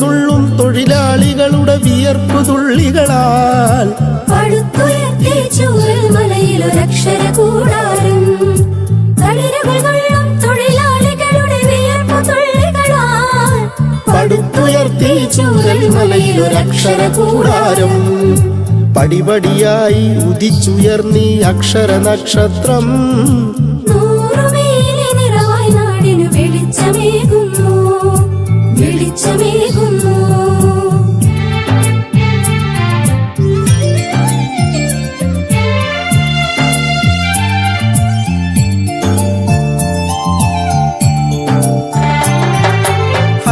നുള്ളും തൊഴിലാളികളുടെ വിയർപ്പു തുള്ളികളാൽ. മലയിലൊരക്ഷര കൂടാരം. പടുത്തുയർത്തി ചൂരൽ മലയിലൊരക്ഷര കൂടാരം. പടിപടിയായി ഉദിച്ചുയർന്നി അക്ഷര നക്ഷത്രം. നൂറുമേലെ നിറവായി നാടിനു വെളിച്ചമേകുന്നു. വെളിച്ചമേകുന്നു